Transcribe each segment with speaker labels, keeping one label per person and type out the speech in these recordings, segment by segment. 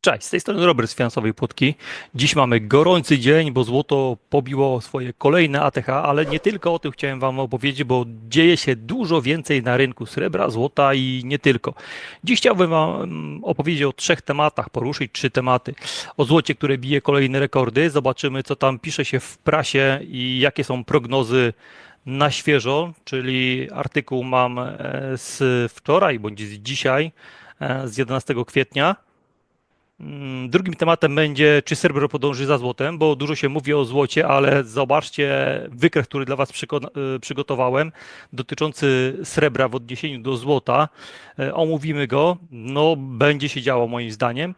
Speaker 1: Cześć, z tej strony Robert z Finansowej Płotki. Dziś mamy gorący dzień, bo złoto pobiło swoje kolejne ATH, ale nie tylko o tym chciałem Wam opowiedzieć, bo dzieje się dużo więcej na rynku srebra, złota i nie tylko. Dziś chciałbym Wam opowiedzieć o trzech tematach, poruszyć trzy tematy. O złocie, które bije kolejne rekordy, zobaczymy co tam pisze się w prasie i jakie są prognozy na świeżo, czyli artykuł mam e, z wczoraj bądź z dzisiaj, e, z 11 kwietnia. Mm, Drugim tematem będzie, czy srebro podąży za złotem, bo dużo się mówi o złocie, ale zobaczcie wykres, który dla Was y, przygotowałem, dotyczący srebra w odniesieniu do złota. E, Omówimy go, no będzie się działo moim zdaniem.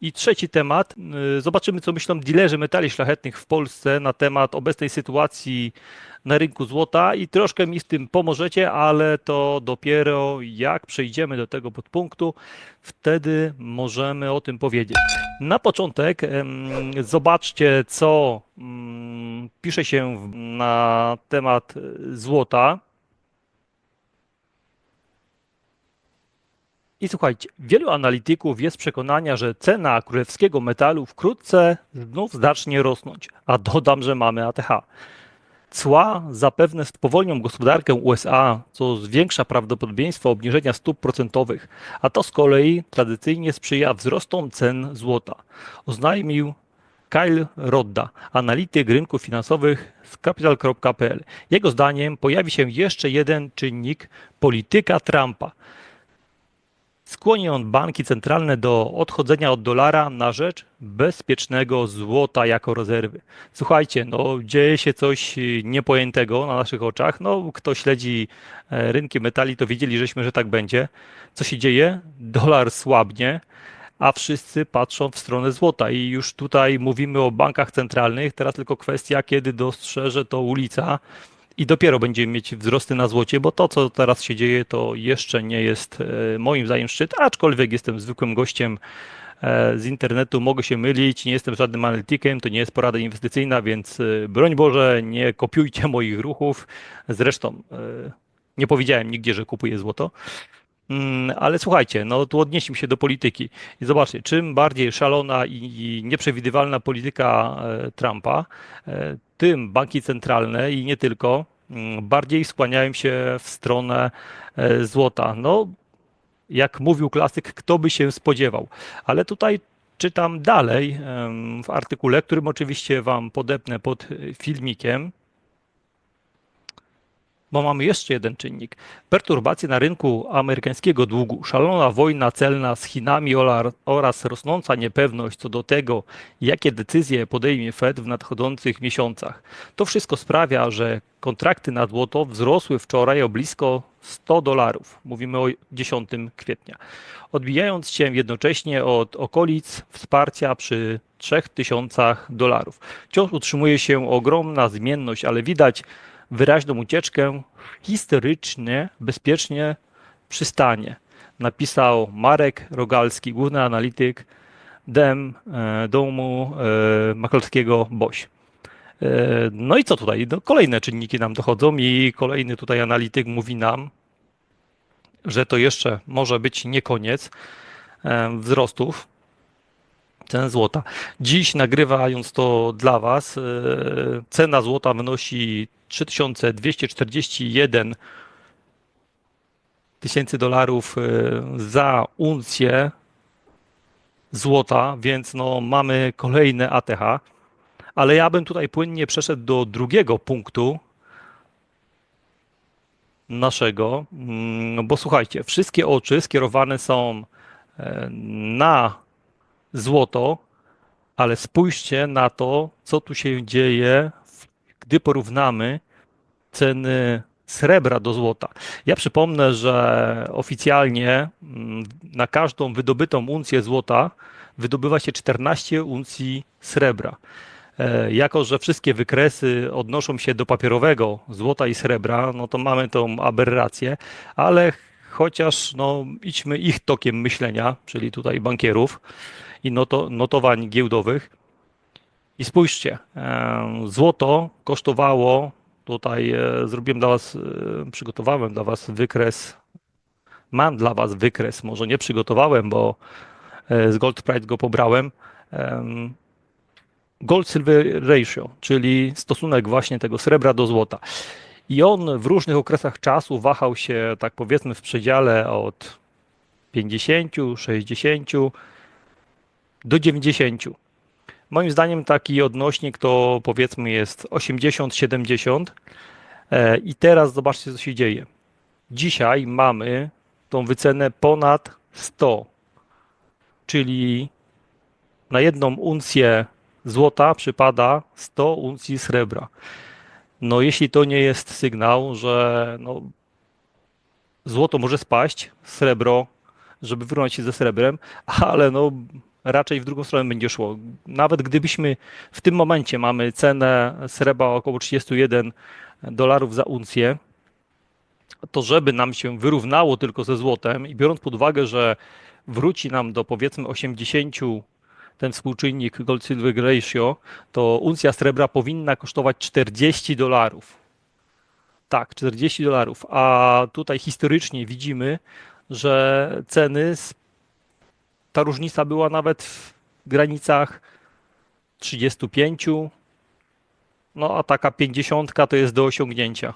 Speaker 1: I trzeci temat, y, zobaczymy co myślą dilerzy metali szlachetnych w Polsce na temat obecnej sytuacji na rynku złota i troszkę mi z tym pomożecie, ale to dopiero jak przejdziemy do tego podpunktu, wtedy możemy o tym powiedzieć. Na początek zobaczcie, co mm, pisze się na temat e, złota. I słuchajcie, wielu analityków jest przekonania, że cena królewskiego metalu wkrótce znów zacznie rosnąć, a dodam, że mamy ATH. Cła zapewne spowolnią gospodarkę USA, co zwiększa prawdopodobieństwo obniżenia stóp procentowych, a to z kolei tradycyjnie sprzyja wzrostom cen złota. Oznajmił Kyle Rodda, analityk rynków finansowych z capital.pl. Jego zdaniem pojawi się jeszcze jeden czynnik polityka Trumpa. Skłoni on banki centralne do odchodzenia od dolara na rzecz bezpiecznego złota jako rezerwy. Słuchajcie, no dzieje się coś niepojętego na naszych oczach. No, kto śledzi e, rynki metali, to wiedzieli, żeśmy, że tak będzie. Co się dzieje? Dolar słabnie, a wszyscy patrzą w stronę złota. I już tutaj mówimy o bankach centralnych. Teraz tylko kwestia, kiedy dostrzeże to ulica i dopiero będziemy mieć wzrosty na złocie, bo to, co teraz się dzieje, to jeszcze nie jest e, moim zdaniem szczyt, aczkolwiek jestem zwykłym gościem e, z internetu, mogę się mylić, nie jestem żadnym analitykiem, to nie jest porada inwestycyjna, więc e, broń Boże, nie kopiujcie moich ruchów. Zresztą nie powiedziałem nigdzie, że kupuję złoto. Mm, Ale słuchajcie, no tu odnieśmy się do polityki i zobaczcie, czym bardziej szalona i nieprzewidywalna polityka Trumpa, tym banki centralne i nie tylko, bardziej skłaniają się w stronę e, złota. No, jak mówił klasyk, kto by się spodziewał. Ale tutaj czytam dalej w artykule, którym oczywiście Wam podepnę pod e, filmikiem. Bo mamy jeszcze jeden czynnik. Perturbacje na rynku amerykańskiego długu, szalona wojna celna z Chinami oraz rosnąca niepewność co do tego, jakie decyzje podejmie Fed w nadchodzących miesiącach. To wszystko sprawia, że kontrakty na złoto wzrosły wczoraj o blisko 100 dolarów. Mówimy o 10 kwietnia. Odbijając się jednocześnie od okolic wsparcia przy 3000 dolarów. Wciąż utrzymuje się ogromna zmienność, ale widać wyraźną ucieczkę historycznie, bezpiecznie przystanie. Napisał Marek Rogalski, główny analityk DEM e, domu e, maklerskiego BOŚ. E, No i co tutaj? No, kolejne czynniki nam dochodzą i kolejny tutaj analityk mówi nam, że to jeszcze może być nie koniec wzrostów cen złota. Dziś nagrywając to dla Was, e, cena złota wynosi 3241 tysięcy dolarów e, za uncję złota, więc no mamy kolejne ATH. Ale ja bym tutaj płynnie przeszedł do drugiego punktu naszego, mm, bo słuchajcie, wszystkie oczy skierowane są e, na złoto, ale spójrzcie na to, co tu się dzieje, gdy porównamy ceny srebra do złota. Ja przypomnę, że oficjalnie mm, na każdą wydobytą uncję złota wydobywa się 14 uncji srebra. E, Jako, że wszystkie wykresy odnoszą się do papierowego złota i srebra, no to mamy tą aberrację, ale chociaż no, idźmy ich tokiem myślenia, czyli tutaj bankierów i noto, notowań giełdowych. I spójrzcie, e, złoto kosztowało, tutaj e, zrobiłem dla Was, e, przygotowałem dla Was wykres, mam dla Was wykres, może nie przygotowałem, bo z Gold Price go pobrałem. em, Gold-silver ratio, czyli stosunek właśnie tego srebra do złota. I on w różnych okresach czasu wahał się, tak powiedzmy, w przedziale od 50, 60 do 90. Moim zdaniem taki odnośnik to powiedzmy jest 80-70. E, I teraz zobaczcie, co się dzieje. Dzisiaj mamy tą wycenę ponad 100, czyli na jedną uncję złota przypada 100 uncji srebra. No jeśli to nie jest sygnał, że no, złoto może spaść, srebro, żeby wyrównać się ze srebrem, ale no raczej w drugą stronę będzie szło. Nawet gdybyśmy w tym momencie mamy cenę srebra około 31 dolarów za uncję, to żeby nam się wyrównało tylko ze złotem i biorąc pod uwagę, że wróci nam do powiedzmy 80 ten współczynnik gold-silver ratio, to uncja srebra powinna kosztować 40 dolarów. Tak, 40 dolarów. A tutaj historycznie widzimy, że ceny, ta różnica była nawet w granicach 35, no a taka 50 to jest do osiągnięcia.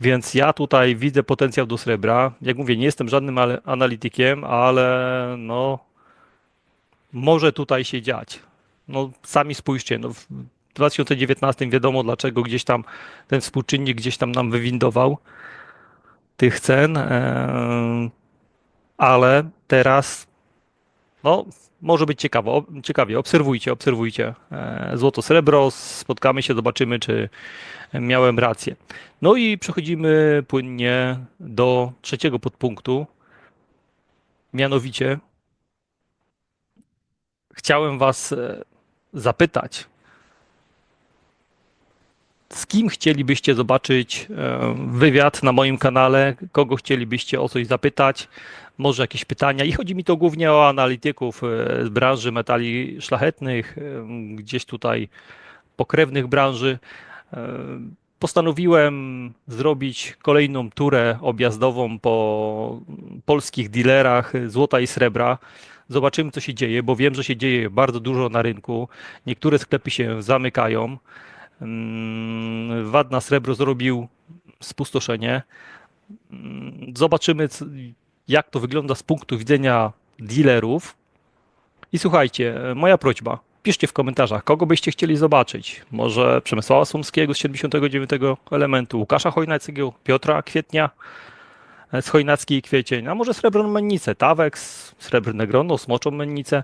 Speaker 1: Więc ja tutaj widzę potencjał do srebra. Jak mówię, nie jestem żadnym analitykiem, ale no może tutaj się dziać. No sami spójrzcie, no w 2019 wiadomo dlaczego gdzieś tam ten współczynnik gdzieś tam nam wywindował tych cen, em, ale teraz no może być ciekawo, ciekawie. Obserwujcie, obserwujcie. E, Złoto, srebro, spotkamy się, zobaczymy, czy miałem rację. No i przechodzimy płynnie do trzeciego podpunktu. Mianowicie chciałem Was e, zapytać, z kim chcielibyście zobaczyć e, wywiad na moim kanale, kogo chcielibyście o coś zapytać, może jakieś pytania. I chodzi mi to głównie o analityków e, z branży metali szlachetnych, e, gdzieś tutaj pokrewnych branży. Postanowiłem zrobić kolejną turę objazdową po polskich dealerach złota i srebra. Zobaczymy, co się dzieje, bo wiem, że się dzieje bardzo dużo na rynku. Niektóre sklepy się zamykają. Mm, VAT na srebro zrobił spustoszenie. Mm, Zobaczymy, jak to wygląda z punktu widzenia dealerów. I słuchajcie, moja prośba. Piszcie w komentarzach, kogo byście chcieli zobaczyć. Może Przemysława Sumskiego z 79 elementu, Łukasza Chojnackiego, Piotra Kwietnia e, z Chojnackiej Kwiecień, a może Srebrną Mennicę, Tawex, Srebrne Grono, Smoczą Mennicę.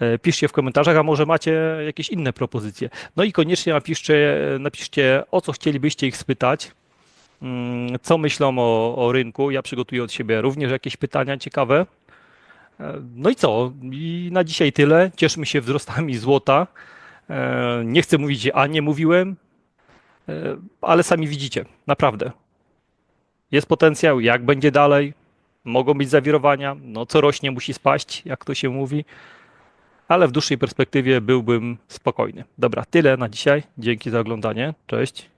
Speaker 1: E, Piszcie w komentarzach, a może macie jakieś inne propozycje. No i koniecznie napiszcie, napiszcie o co chcielibyście ich spytać, mm, co myślą o, o rynku. Ja przygotuję od siebie również jakieś pytania ciekawe. E, No i co? I na dzisiaj tyle. Cieszmy się wzrostami złota. E, Nie chcę mówić, a nie mówiłem, ale sami widzicie, naprawdę. Jest potencjał, jak będzie dalej. Mogą być zawirowania. No, co rośnie, musi spaść, jak to się mówi. Ale w dłuższej perspektywie byłbym spokojny. Dobra, tyle na dzisiaj. Dzięki za oglądanie. Cześć.